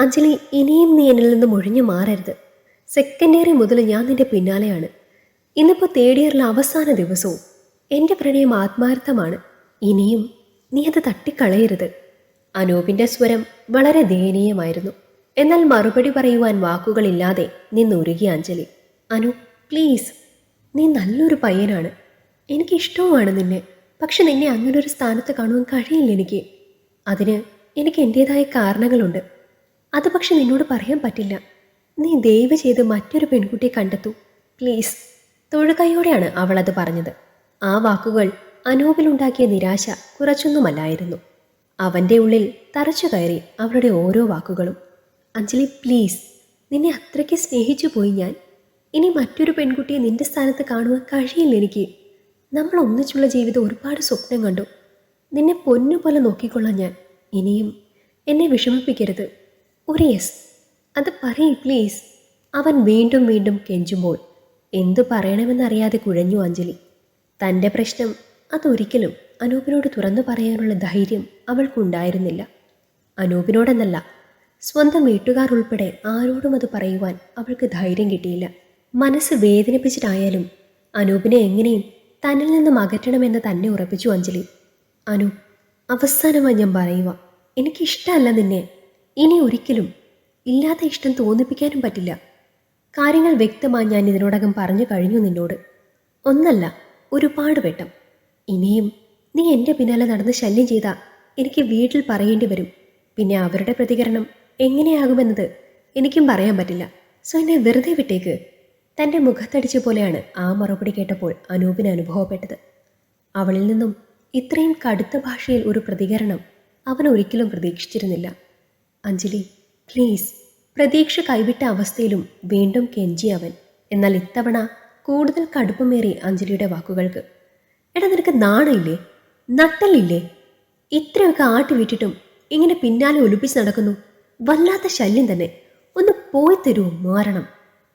അഞ്ജലി ഇനിയും നീ എന്നിൽ നിന്ന് ഒഴിഞ്ഞു മാറരുത്. സെക്കൻഡ് ഇയറിൽ മുതൽ ഞാൻ നിന്റെ പിന്നാലെയാണ്. ഇന്നിപ്പോൾ തേർഡ് ഇയറിലെ അവസാന ദിവസവും. എന്റെ പ്രണയം ആത്മാർത്ഥമാണ്. ഇനിയും നീ അത് തട്ടിക്കളയരുത്. അനൂപിന്റെ സ്വരം വളരെ ദയനീയമായിരുന്നു. എന്നാൽ മറുപടി പറയുവാൻ വാക്കുകളില്ലാതെ നിന്നുരുകി അഞ്ജലി. അനു പ്ലീസ് നീ നല്ലൊരു പയ്യനാണ്. എനിക്കിഷ്ടവുമാണ് നിന്നെ. പക്ഷെ നിന്നെ അങ്ങനൊരു സ്ഥാനത്ത് കാണുവാൻ കഴിയില്ല എനിക്ക്. അതിന് എനിക്ക് എന്റേതായ കാരണങ്ങളുണ്ട്. അത് പക്ഷെ നിന്നോട് പറയാൻ പറ്റില്ല. നീ ദയവ് ചെയ്ത് മറ്റൊരു പെൺകുട്ടിയെ കണ്ടെത്തൂ. പ്ലീസ്. തൊഴുകൈയോടെയാണ് അവൾ അത് പറഞ്ഞത്. ആ വാക്കുകൾ അനൂപിലുണ്ടാക്കിയ നിരാശ കുറച്ചൊന്നുമല്ലായിരുന്നു. അവന്റെ ഉള്ളിൽ തറച്ചു കയറി അവളുടെ ഓരോ വാക്കുകളും. അഞ്ജലി പ്ലീസ്. നിന്നെ അത്രയ്ക്ക് സ്നേഹിച്ചു പോയി ഞാൻ. ഇനി മറ്റൊരു പെൺകുട്ടിയെ നിന്റെ സ്ഥാനത്ത് കാണുവാൻ കഴിയില്ല എനിക്ക്. നമ്മൾ ഒന്നിച്ചുള്ള ജീവിതം ഒരുപാട് സ്വപ്നം കണ്ടു. നിന്നെ പൊന്നുപോലെ നോക്കിക്കൊള്ളാം ഞാൻ. ഇനിയും എന്നെ വിഷമിപ്പിക്കരുത്. ഒരു യെസ് അത് പറയ് പ്ലീസ് അവൻ വീണ്ടും വീണ്ടും കെഞ്ചുമ്പോൾ എന്തു പറയണമെന്നറിയാതെ കുഴഞ്ഞു അഞ്ജലി. തന്റെ പ്രശ്നം അതൊരിക്കലും അനൂപിനോട് തുറന്നു പറയാനുള്ള ധൈര്യം അവൾക്കുണ്ടായിരുന്നില്ല. അനൂപിനോടെന്നല്ല സ്വന്തം വീട്ടുകാർ ഉൾപ്പെടെ ആരോടും അത് പറയുവാൻ അവൾക്ക് ധൈര്യം കിട്ടിയില്ല. മനസ്സ് വേദനിപ്പിച്ചിട്ടായാലും അനൂപിനെ എങ്ങനെയും തന്നിൽ നിന്നും അകറ്റണമെന്ന് തന്നെ ഉറപ്പിച്ചു അഞ്ജലി. അനൂപ് അവസാനമായി ഞാൻ പറയുക എനിക്കിഷ്ടമല്ല നിന്നെ. ഇനി ഒരിക്കലും ഇല്ലാത്ത ഇഷ്ടം തോന്നിപ്പിക്കാനും പറ്റില്ല. കാര്യങ്ങൾ വ്യക്തമായി ഞാൻ ഇതിനോടകം പറഞ്ഞു കഴിഞ്ഞു നിന്നോട്. ഒന്നല്ല ഒരുപാട് വട്ടം. ഇനിയും നീ എന്റെ പിന്നാലെ നടന്ന് ശല്യം ചെയ്താൽ എനിക്ക് വീട്ടിൽ പറയേണ്ടി വരും. പിന്നെ അവരുടെ പ്രതികരണം എങ്ങനെയാകുമെന്നത് എനിക്കും പറയാൻ പറ്റില്ല. സോ എന്നെ വെറുതെ വിട്ടേക്ക്. തന്റെ മുഖത്തടിച്ച പോലെയാണ് ആ മറുപടി കേട്ടപ്പോൾ അനൂപിന് അനുഭവപ്പെട്ടത്. അവളിൽ നിന്നും ഇത്രയും കടുത്ത ഭാഷയിൽ ഒരു പ്രതികരണം അവൻ ഒരിക്കലും പ്രതീക്ഷിച്ചിരുന്നില്ല. അഞ്ജലി പ്ലീസ് പ്രതീക്ഷ കൈവിട്ട അവസ്ഥയിലും വീണ്ടും കെഞ്ചി അവൻ. എന്നാൽ ഇത്തവണ കൂടുതൽ കടുപ്പമേറി അഞ്ജലിയുടെ വാക്കുകൾക്ക് എടാ നിനക്ക് നാണയില്ലേ? നട്ടലില്ലേ? ഇത്രയൊക്കെ ആട്ടി ഇങ്ങനെ പിന്നാലെ ഒലിപ്പിച്ച് നടക്കുന്നു. വല്ലാത്ത ശല്യം തന്നെ. ഒന്ന് പോയി തരുമോ മാറണം.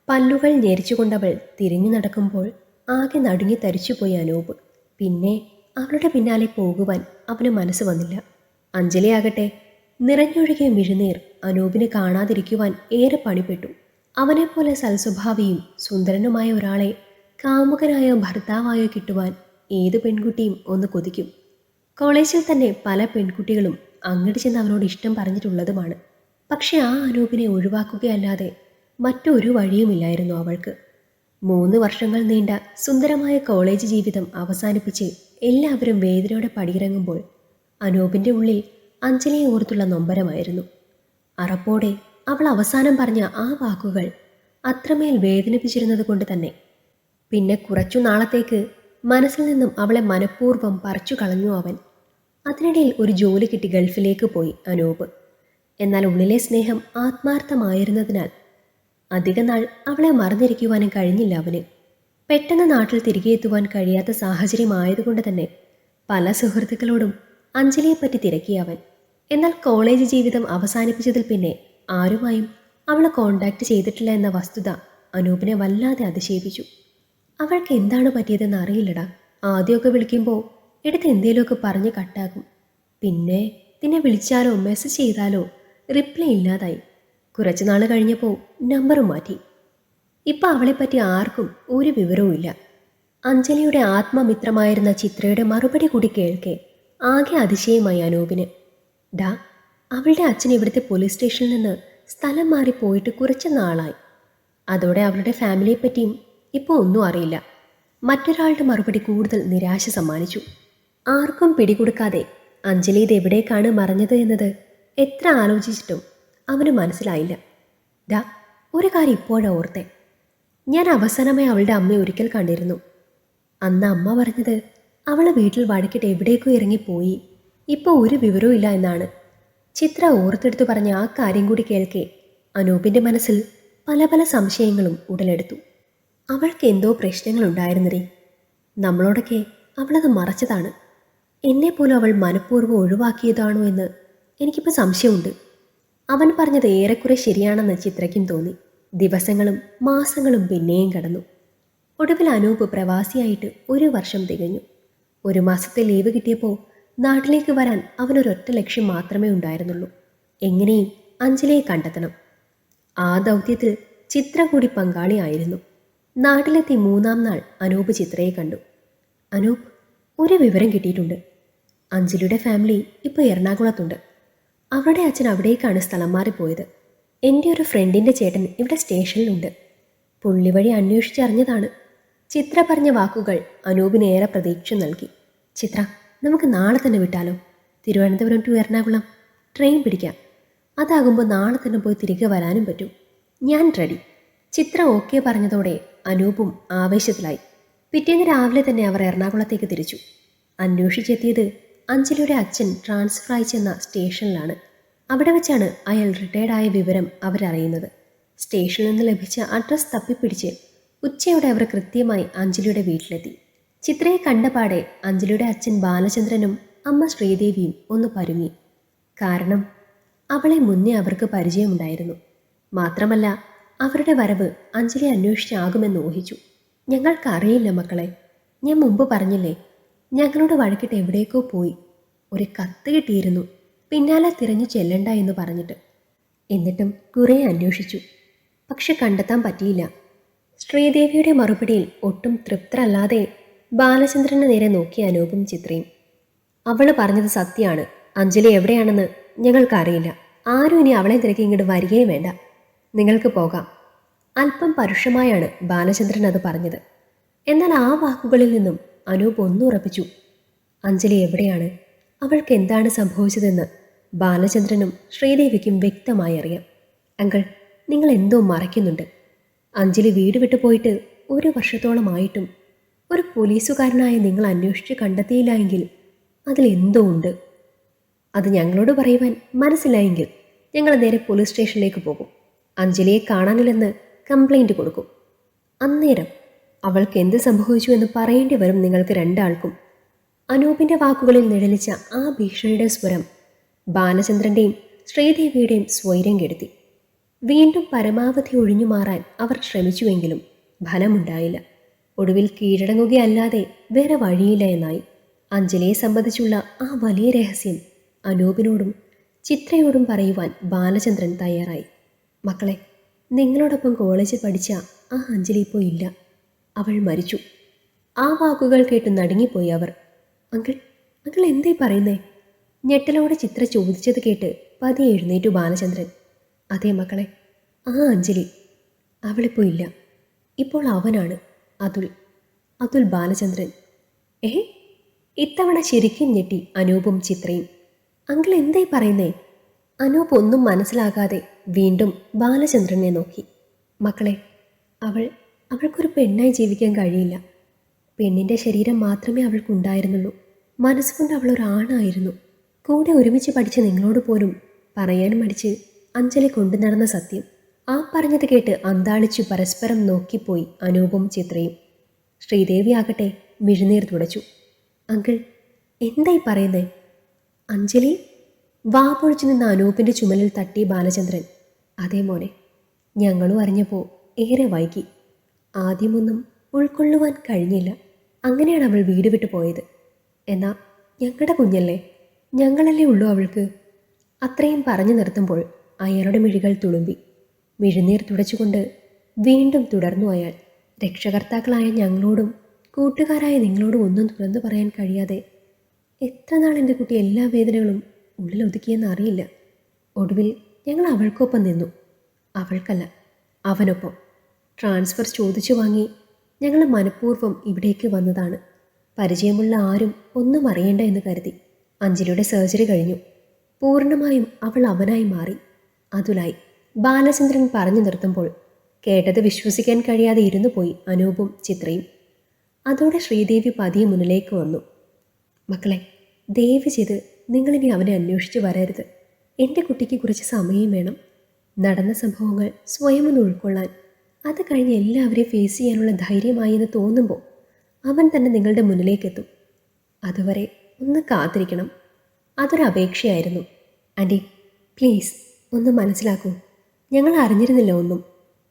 പല്ലുകൾ ഞെരിച്ചുകൊണ്ടവൾ തിരിഞ്ഞു നടക്കുമ്പോൾ ആകെ നടുങ്ങി തരിച്ചുപോയി അനൂപ്. പിന്നെ അവളുടെ പിന്നാലെ പോകുവാൻ അവന് മനസ്സ് വന്നില്ല. അഞ്ജലിയാകട്ടെ നിറഞ്ഞൊഴുകിയ മിഴുനീർ അനൂപിനെ കാണാതിരിക്കുവാൻ ഏറെ പണിപ്പെട്ടു. അവനെപ്പോലെ സൽസ്വഭാവിയും സുന്ദരനുമായ ഒരാളെ കാമുകനായോ ഭർത്താവായോ കിട്ടുവാൻ ഏത് പെൺകുട്ടിയും ഒന്ന് കൊതിക്കും. കോളേജിൽ തന്നെ പല പെൺകുട്ടികളും അങ്ങോട്ട് ചെന്ന് അവനോട് ഇഷ്ടം പറഞ്ഞിട്ടുള്ളതുമാണ്. പക്ഷെ ആ അനൂപിനെ ഒഴിവാക്കുകയല്ലാതെ മറ്റൊരു വഴിയുമില്ലായിരുന്നു അവൾക്ക്. മൂന്ന് വർഷങ്ങൾ നീണ്ട സുന്ദരമായ കോളേജ് ജീവിതം അവസാനിപ്പിച്ച് എല്ലാവരും വേദനയോടെ പടിയിറങ്ങുമ്പോൾ അനൂപിന്റെ ഉള്ളിൽ അഞ്ജലിയെ ഓർത്തുള്ള നൊമ്പരമായിരുന്നു. അറപ്പോടെ അവൾ അവസാനം പറഞ്ഞ ആ വാക്കുകൾ അത്രമേൽ വേദനിപ്പിച്ചിരുന്നത് കൊണ്ട് തന്നെ. പിന്നെ കുറച്ചു നാളത്തേക്ക് മനസ്സിൽ നിന്നും അവളെ മനഃപൂർവം പറിച്ചു കളഞ്ഞു അവൻ. അതിനിടയിൽ ഒരു ജോലി കിട്ടി ഗൾഫിലേക്ക് പോയി അനൂപ്. എന്നാൽ ഉള്ളിലെ സ്നേഹം ആത്മാർത്ഥമായിരുന്നതിനാൽ അധികനാൾ അവളെ മറന്നിരിക്കുവാനും കഴിഞ്ഞില്ല അവന്. പെട്ടെന്ന് നാട്ടിൽ തിരികെ എത്തുവാൻ കഴിയാത്ത സാഹചര്യമായതുകൊണ്ട് തന്നെ പല സുഹൃത്തുക്കളോടും അഞ്ജലിയെപ്പറ്റി തിരക്കി അവൻ എന്നാൽ കോളേജ് ജീവിതം അവസാനിപ്പിച്ചതിൽ പിന്നെ ആരുമായും അവളെ കോണ്ടാക്ട് ചെയ്തിട്ടില്ല എന്ന വസ്തുത അനൂപിനെ വല്ലാതെ അതിശയിപ്പിച്ചു. അവൾക്ക് എന്താണ് പറ്റിയതെന്ന് അറിയില്ലടാ. ആദ്യമൊക്കെ വിളിക്കുമ്പോൾ എടുത്ത് എന്തേലുമൊക്കെ പറഞ്ഞ് കട്ടാക്കും. പിന്നെ നിന്നെ വിളിച്ചാലോ മെസ്സേജ് ചെയ്താലോ റിപ്ലൈ ഇല്ലാതായി. കുറച്ച് നാൾ കഴിഞ്ഞപ്പോൾ നമ്പർ മാറ്റി. ഇപ്പം അവളെപ്പറ്റി ആർക്കും ഒരു വിവരവുമില്ല. അഞ്ജലിയുടെ ആത്മമിത്രമായിരുന്ന ചിത്രയുടെ മറുപടി കൂടി കേൾക്കെ ആകെ അതിശയമായി അനൂപിന്. ഡാ അവളുടെ അച്ഛൻ ഇവിടുത്തെ പോലീസ് സ്റ്റേഷനിൽ നിന്ന് സ്ഥലം മാറി പോയിട്ട് കുറച്ച് നാളായി. അതോടെ അവളുടെ ഫാമിലിയെപ്പറ്റിയും ഇപ്പോൾ ഒന്നും അറിയില്ല. മറ്റൊരാളുടെ മറുപടി കൂടുതൽ നിരാശ സമ്മാനിച്ചു. ആർക്കും പിടികൊടുക്കാതെ അഞ്ജലി ഇത് എവിടേക്കാണ് മറഞ്ഞത് എന്നത് എത്ര ആലോചിച്ചിട്ടും അവന് മനസ്സിലായില്ല. ഡാ ഒരു കാര്യം ഇപ്പോഴാണ് ഓർത്തേ. ഞാൻ അവസാനമായി അവളുടെ അമ്മയെ ഒരിക്കൽ കണ്ടിരുന്നു. അന്ന് അമ്മ പറഞ്ഞത് അവളെ വീട്ടിൽ വഴക്കിട്ട് എവിടേക്കോ ഇറങ്ങിപ്പോയി. ഇപ്പോൾ ഒരു വിവരവും ഇല്ല എന്നാണ്. ചിത്ര ഓർത്തെടുത്തു പറഞ്ഞ ആ കാര്യം കൂടി കേൾക്കെ അനൂപിന്റെ മനസ്സിൽ പല പല സംശയങ്ങളും ഉടലെടുത്തു. അവൾക്ക് എന്തോ പ്രശ്നങ്ങളുണ്ടായിരുന്നതേ. നമ്മളോടൊക്കെ അവളത് മറച്ചതാണ്. എന്നെ പോലും അവൾ മനഃപൂർവം ഒഴിവാക്കിയതാണോ എന്ന് എനിക്കിപ്പോൾ സംശയമുണ്ട്. അവൻ പറഞ്ഞത് ഏറെക്കുറെ ശരിയാണെന്ന് ചിത്രയ്ക്കും തോന്നി. ദിവസങ്ങളും മാസങ്ങളും പിന്നെയും കടന്നു. ഒടുവിൽ അനൂപ് പ്രവാസിയായിട്ട് ഒരു വർഷം തികഞ്ഞു. ഒരു മാസത്തെ ലീവ് കിട്ടിയപ്പോൾ നാട്ടിലേക്ക് വരാൻ അവനൊരൊറ്റ ലക്ഷ്യം മാത്രമേ ഉണ്ടായിരുന്നുള്ളൂ. എങ്ങനെയും അഞ്ജലിയെ കണ്ടെത്തണം. ആ ദൗത്യത്തിൽ ചിത്ര കൂടി പങ്കാളിയായിരുന്നു നാട്ടിലെത്തി മൂന്നാം നാൾ അനൂപ് ചിത്രയെ കണ്ടു. അനൂപ് ഒരു വിവരം കിട്ടിയിട്ടുണ്ട്. അഞ്ജലിയുടെ ഫാമിലി ഇപ്പോൾ എറണാകുളത്തുണ്ട്. അവരുടെ അച്ഛൻ അവിടേക്കാണ് സ്ഥലം മാറിപ്പോയത്. എന്റെ ഒരു ഫ്രണ്ടിന്റെ ചേട്ടൻ ഇവിടെ സ്റ്റേഷനിലുണ്ട്. പുള്ളി വഴി അന്വേഷിച്ചറിഞ്ഞതാണ് ചിത്ര പറഞ്ഞ വാക്കുകൾ അനൂപിന് ഏറെ പ്രതീക്ഷ നൽകി. ചിത്ര നമുക്ക് നാളെ തന്നെ വിട്ടാലോ? തിരുവനന്തപുരം ടു എറണാകുളം. ട്രെയിൻ പിടിക്കാം. അതാകുമ്പോൾ നാളെ തന്നെ പോയി തിരികെ വരാനും പറ്റും. ഞാൻ റെഡി ചിത്ര ഓക്കെ പറഞ്ഞതോടെ അനൂപും ആവേശത്തിലായി. പിറ്റേന്ന് രാവിലെ തന്നെ അവർ എറണാകുളത്തേക്ക് തിരിച്ചു. അന്വേഷിച്ചെത്തിയത് അഞ്ജലിയുടെ അച്ഛൻ ട്രാൻസ്ഫർ അയച്ചെന്ന സ്റ്റേഷനിലാണ്. അവിടെ വെച്ചാണ് അയാൾ റിട്ടയർഡായ വിവരം അവരറിയുന്നത്. സ്റ്റേഷനിൽ നിന്ന് ലഭിച്ച അഡ്രസ് തപ്പിപ്പിടിച്ച് ഉച്ചയോടെ അവർ കൃത്യമായി അഞ്ജലിയുടെ വീട്ടിലെത്തി. ചിത്രയെ കണ്ടപാടെ അഞ്ജലിയുടെ അച്ഛൻ ബാലചന്ദ്രനും അമ്മ ശ്രീദേവിയും ഒന്ന് പരുങ്ങി. കാരണം അവളെ മുന്നേ അവർക്ക് പരിചയമുണ്ടായിരുന്നു. മാത്രമല്ല അവരുടെ വരവ് അഞ്ജലി അന്വേഷിച്ചാകുമെന്ന് ഊഹിച്ചു. ഞങ്ങൾക്കറിയില്ല മക്കളെ. ഞാൻ മുമ്പ് പറഞ്ഞില്ലേ ഞങ്ങളോട് വഴക്കിട്ട് എവിടേക്കോ പോയി. ഒരു കത്ത് കിട്ടിയിരുന്നു. പിന്നാലെ തിരഞ്ഞു ചെല്ലണ്ട എന്ന് പറഞ്ഞിട്ട്. എന്നിട്ടും കുറേ അന്വേഷിച്ചു. പക്ഷെ കണ്ടെത്താൻ പറ്റിയില്ല. ശ്രീദേവിയുടെ മറുപടിയിൽ ഒട്ടും തൃപ്തരല്ലാതെ ബാലചന്ദ്രന് നേരെ നോക്കി അനൂപും ചിത്രയും. അവൾ പറഞ്ഞത് സത്യമാണ്. അഞ്ജലി എവിടെയാണെന്ന് ഞങ്ങൾക്കറിയില്ല. ആരും ഇനി അവളെ തിരക്കി ഇങ്ങോട്ട് വരികയും വേണ്ട. നിങ്ങൾക്ക് പോകാം. അല്പം പരുഷമായാണ് ബാലചന്ദ്രൻ അത് പറഞ്ഞത്. എന്നാൽ ആ വാക്കുകളിൽ നിന്നും അനൂപ് ഒന്നുറപ്പിച്ചു. അഞ്ജലി എവിടെയാണ്? അവൾക്ക് എന്താണ് സംഭവിച്ചതെന്ന് ബാലചന്ദ്രനും ശ്രീദേവിക്കും വ്യക്തമായി അറിയാം. അങ്കൾ നിങ്ങൾ എന്തോ മറയ്ക്കുന്നുണ്ട്. അഞ്ജലി വീട് വിട്ടു പോയിട്ട് ഒരു വർഷത്തോളമായിട്ടും ഒരു പോലീസുകാരനായ നിങ്ങൾ അന്വേഷിച്ച് കണ്ടെത്തിയില്ല എങ്കിൽ അതിലെന്തോ ഉണ്ട്. അത് ഞങ്ങളോട് പറയുവാൻ മനസ്സിലായെങ്കിൽ ഞങ്ങൾ നേരെ പോലീസ് സ്റ്റേഷനിലേക്ക് പോകും. അഞ്ജലിയെ കാണാനില്ലെന്ന് കംപ്ലൈന്റ് കൊടുക്കും. അന്നേരം അവൾക്ക് എന്ത് സംഭവിച്ചു എന്ന് പറയേണ്ടി വരും നിങ്ങൾക്ക് രണ്ടാൾക്കും. അനൂപിന്റെ വാക്കുകളിൽ നിഴലിച്ച ആ ഭീഷണിയുടെ സ്വരം ബാലചന്ദ്രന്റെയും ശ്രീദേവിയുടെയും സ്വൈര്യം കെടുത്തി. വീണ്ടും പരമാവധി ഒഴിഞ്ഞു മാറാൻ അവർ ശ്രമിച്ചുവെങ്കിലും ഫലമുണ്ടായില്ല. ഒടുവിൽ കീഴടങ്ങുകയല്ലാതെ വേറെ വഴിയില്ല എന്നായി. അഞ്ജലിയെ സംബന്ധിച്ചുള്ള ആ വലിയ രഹസ്യം അനൂപിനോടും ചിത്രയോടും പറയുവാൻ ബാലചന്ദ്രൻ തയ്യാറായി. മക്കളെ നിങ്ങളോടൊപ്പം കോളേജിൽ പഠിച്ച ആ അഞ്ജലി ഇപ്പോൾ ഇല്ല. അവൾ മരിച്ചു. ആ വാക്കുകൾ കേട്ട് നടുങ്ങിപ്പോയി അവർ. അങ്കിൾ അങ്കിൾ എന്തേ പറയുന്നേ? ഞെട്ടലോടെ ചിത്ര ചോദിച്ചത് കേട്ട് പതിയെ എഴുന്നേറ്റു ബാലചന്ദ്രൻ. അതേ മക്കളെ ആ അഞ്ജലി. അവളിപ്പോൾ ഇല്ല. ഇപ്പോൾ അവനാണ് അതുൽ അതുൽ ബാലചന്ദ്രൻ. ഏ? ഇത്തവണ ശരിക്കും ഞെട്ടി അനൂപും ചിത്രയും. അങ്കിൾ എന്തേ പറയുന്നേ? അനൂപ് ഒന്നും മനസ്സിലാകാതെ വീണ്ടും ബാലചന്ദ്രനെ നോക്കി. മക്കളെ അവൾ അവൾക്കൊരു പെണ്ണായി ജീവിക്കാൻ കഴിയില്ല. പെണ്ണിന്റെ ശരീരം മാത്രമേ അവൾക്കുണ്ടായിരുന്നുള്ളൂ. മനസ്സുകൊണ്ട് അവൾ ഒരാണായിരുന്നു കൂടെ ഒരുമിച്ച് പഠിച്ച നിങ്ങളോട് പോലും പറയാൻ മടിച്ച് അഞ്ജലി കൊണ്ടു നടന്ന സത്യം. ആ പറഞ്ഞത് കേട്ട് അന്താളിച്ചു പരസ്പരം നോക്കിപ്പോയി അനൂപും ചിത്രയും. ശ്രീദേവി ആകട്ടെ മിഴുനീർ തുടച്ചു. അങ്കിൾ എന്തായി പറയുന്നേ? അഞ്ജലി? വാ പൊഴിച്ചു നിന്ന അനൂപിന്റെ ചുമലിൽ തട്ടി ബാലചന്ദ്രൻ. അതേ മോനെ ഞങ്ങളും അറിഞ്ഞപ്പോൾ ഏറെ വൈകി. ആദ്യമൊന്നും ഉൾക്കൊള്ളുവാൻ കഴിഞ്ഞില്ല. അങ്ങനെയാണ് അവൾ വീട് വിട്ടു പോയത്. എന്നാ ഞങ്ങളുടെ കുഞ്ഞല്ലേ? ഞങ്ങളല്ലേ ഉള്ളൂ അവൾക്ക്. അത്രയും പറഞ്ഞു നിർത്തുമ്പോൾ അയാളുടെ മിഴികൾ തുളുമ്പി. മിഴുനീർ തുടച്ചുകൊണ്ട് വീണ്ടും തുടർന്നു അയാൾ. രക്ഷകർത്താക്കളായ ഞങ്ങളോടും കൂട്ടുകാരായ നിങ്ങളോടും ഒന്നും തുറന്നു പറയാൻ കഴിയാതെ എത്ര നാൾ എന്റെ കുട്ടി എല്ലാ വേദനകളും ഉള്ളിൽ ഒതുക്കിയെന്ന് അറിയില്ല. ഒടുവിൽ ഞങ്ങൾ അവൾക്കൊപ്പം നിന്നു. അവൾക്കല്ല അവനൊപ്പം. ട്രാൻസ്ഫർ ചോദിച്ചു വാങ്ങി ഞങ്ങൾ മനഃപൂർവം ഇവിടേക്ക് വന്നതാണ്. പരിചയമുള്ള ആരും ഒന്നും അറിയേണ്ട എന്ന് കരുതി. അഞ്ജലിയുടെ സർജറി കഴിഞ്ഞു. പൂർണമായും അവൾ അവനായി മാറി. അതുലായി. ബാലചന്ദ്രൻ പറഞ്ഞു നിർത്തുമ്പോൾ കേട്ടത് വിശ്വസിക്കാൻ കഴിയാതെ ഇരുന്നു പോയി അനൂപും ചിത്രയും. അതോടെ ശ്രീദേവി പതിയെ മുന്നിലേക്ക് വന്നു. മക്കളെ ദയവ് ചെയ്ത് നിങ്ങളിനി അവനെ അന്വേഷിച്ച് വരരുത്. എന്റെ കുട്ടിക്ക് കുറച്ച് സമയം വേണം. നടന്ന സംഭവങ്ങൾ സ്വയം ഒന്ന് ഉൾക്കൊള്ളാൻ. അത് കഴിഞ്ഞ് എല്ലാവരെയും ഫേസ് ചെയ്യാനുള്ള ധൈര്യമായി എന്ന് തോന്നുമ്പോൾ അവൻ തന്നെ നിങ്ങളുടെ മുന്നിലേക്കെത്തും. അതുവരെ ഒന്ന് കാത്തിരിക്കണം. അതൊരു അപേക്ഷയായിരുന്നു. ആന്റി പ്ലീസ് ഒന്ന് മനസ്സിലാക്കൂ. ഞങ്ങൾ അറിഞ്ഞിരുന്നില്ല ഒന്നും.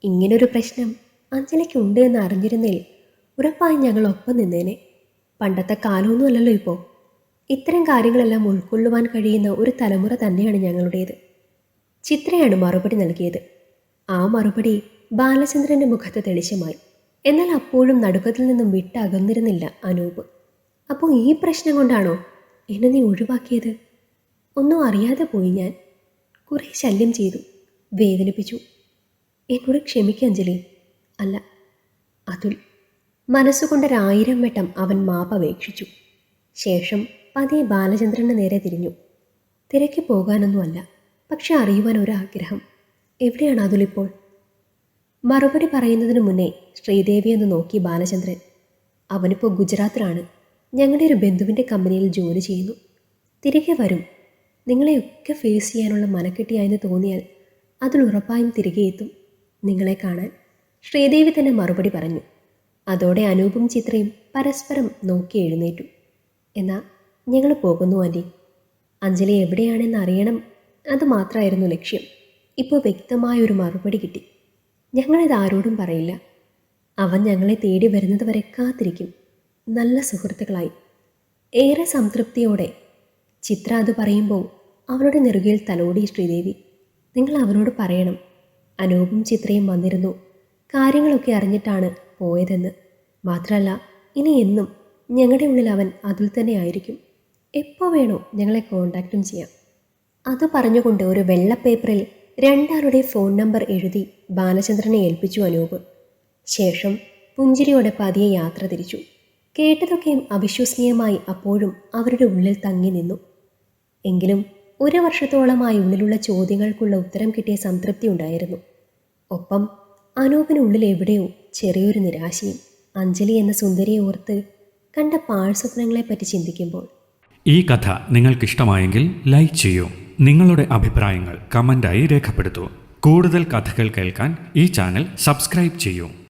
ഇങ്ങനൊരു പ്രശ്നം അഞ്ജലിക്കുണ്ട് എന്ന് അറിഞ്ഞിരുന്നേൽ ഉറപ്പായി ഞങ്ങൾ ഒപ്പം നിന്നേനെ. പണ്ടത്തെ കാലമൊന്നും അല്ലല്ലോ ഇപ്പോൾ ഇത്തരം കാര്യങ്ങളെല്ലാം ഉൾക്കൊള്ളുവാൻ കഴിയുന്ന ഒരു തലമുറ തന്നെയാണ് ഞങ്ങളുടേത്. ചിത്രയാണ് മറുപടി നൽകിയത്. ആ മറുപടി ബാലചന്ദ്രന്റെ മുഖത്ത് തെളിച്ചമായി. എന്നാൽ അപ്പോഴും നടുക്കത്തിൽ നിന്നും വിട്ടകന്നിരുന്നില്ല അനൂപ്. അപ്പോൾ ഈ പ്രശ്നം കൊണ്ടാണോ എന്നെ നീ ഒഴിവാക്കിയത്? ഒന്നും അറിയാതെ പോയി ഞാൻ. കുറേ ശല്യം ചെയ്തു. വേദനിപ്പിച്ചു. എന്നോട് ക്ഷമിക്കുക അഞ്ജലി. അല്ല അതുൽ മനസ്സുകൊണ്ടൊരായിരം വട്ടം അവൻ മാപ്പപേക്ഷിച്ചു ശേഷം പതിയെ ബാലചന്ദ്രന് നേരെ തിരിഞ്ഞു. തിരക്കി പോകാനൊന്നുമല്ല പക്ഷെ അറിയുവാൻ ഒരാഗ്രഹം. എവിടെയാണ് അതുലിപ്പോൾ മറുപടി പറയുന്നതിന് മുന്നേ ശ്രീദേവി എന്ന് നോക്കി ബാലചന്ദ്രൻ. അവനിപ്പോൾ ഗുജറാത്തിലാണ്. ഞങ്ങളുടെ ഒരു ബന്ധുവിന്റെ കമ്പനിയിൽ ജോലി ചെയ്യുന്നു. തിരികെ വരും. നിങ്ങളെയൊക്കെ ഫേസ് ചെയ്യാനുള്ള മനക്കെട്ടിയായെന്ന് തോന്നിയാൽ അതിൽ ഉറപ്പായും തിരികെ എത്തും നിങ്ങളെ കാണാൻ. ശ്രീദേവി തന്നെ മറുപടി പറഞ്ഞു. അതോടെ അനൂപും ചിത്രയും പരസ്പരം നോക്കി എഴുന്നേറ്റു. എന്നാ ഞങ്ങൾ പോകുന്നു ആന്റി അഞ്ജലി എവിടെയാണെന്ന് അറിയണം അത് മാത്രമായിരുന്നു ലക്ഷ്യം. ഇപ്പോൾ വ്യക്തമായൊരു മറുപടി കിട്ടി. ഞങ്ങളിത് ആരോടും പറയില്ല. അവൻ ഞങ്ങളെ തേടി വരുന്നത് വരെ കാത്തിരിക്കും. നല്ല സുഹൃത്തുക്കളായി. ഏറെ സംതൃപ്തിയോടെ ചിത്ര അത് പറയുമ്പോൾ അവളുടെ നെറുകയിൽ തലോടി ശ്രീദേവി. നിങ്ങൾ അവനോട് പറയണം. അനൂപും ചിത്രയും വന്നിരുന്നു. കാര്യങ്ങളൊക്കെ അറിഞ്ഞിട്ടാണ് പോയതെന്ന്. മാത്രമല്ല ഇനി എന്നും ഞങ്ങളുടെ ഉള്ളിൽ അവൻ അതിൽ തന്നെ ആയിരിക്കും. എപ്പോൾ വേണോ ഞങ്ങളെ കോണ്ടാക്റ്റും ചെയ്യാം. അത് പറഞ്ഞുകൊണ്ട് ഒരു വെള്ള പേപ്പറിൽ രണ്ടാളുടെ ഫോൺ നമ്പർ എഴുതി ബാലചന്ദ്രനെ ഏൽപ്പിച്ചു അനൂപ്. ശേഷം പുഞ്ചിരിയോടെ പതിയെ യാത്ര തിരിച്ചു. കേട്ടതൊക്കെയും അവിശ്വസനീയമായി അപ്പോഴും അവരുടെ ഉള്ളിൽ തങ്ങി നിന്നു. എങ്കിലും ഒരു വർഷത്തോളമായി ഉള്ളിലുള്ള ചോദ്യങ്ങൾക്കുള്ള ഉത്തരം കിട്ടിയ സംതൃപ്തി ഉണ്ടായിരുന്നു. ഒപ്പം അനൂപിനുള്ളിൽ എവിടെയോ ചെറിയൊരു നിരാശയും അഞ്ജലി എന്ന സുന്ദരിയെ ഓർത്ത് കണ്ട പാഴ്സ്വപ്നങ്ങളെപ്പറ്റി ചിന്തിക്കുമ്പോൾ ഈ കഥ നിങ്ങൾക്കിഷ്ടമായെങ്കിൽ ലൈക്ക് ചെയ്യൂ. നിങ്ങളുടെ അഭിപ്രായങ്ങൾ കമന്റായി രേഖപ്പെടുത്തൂ. കൂടുതൽ കഥകൾ കേൾക്കാൻ ഈ ചാനൽ സബ്സ്ക്രൈബ് ചെയ്യൂ.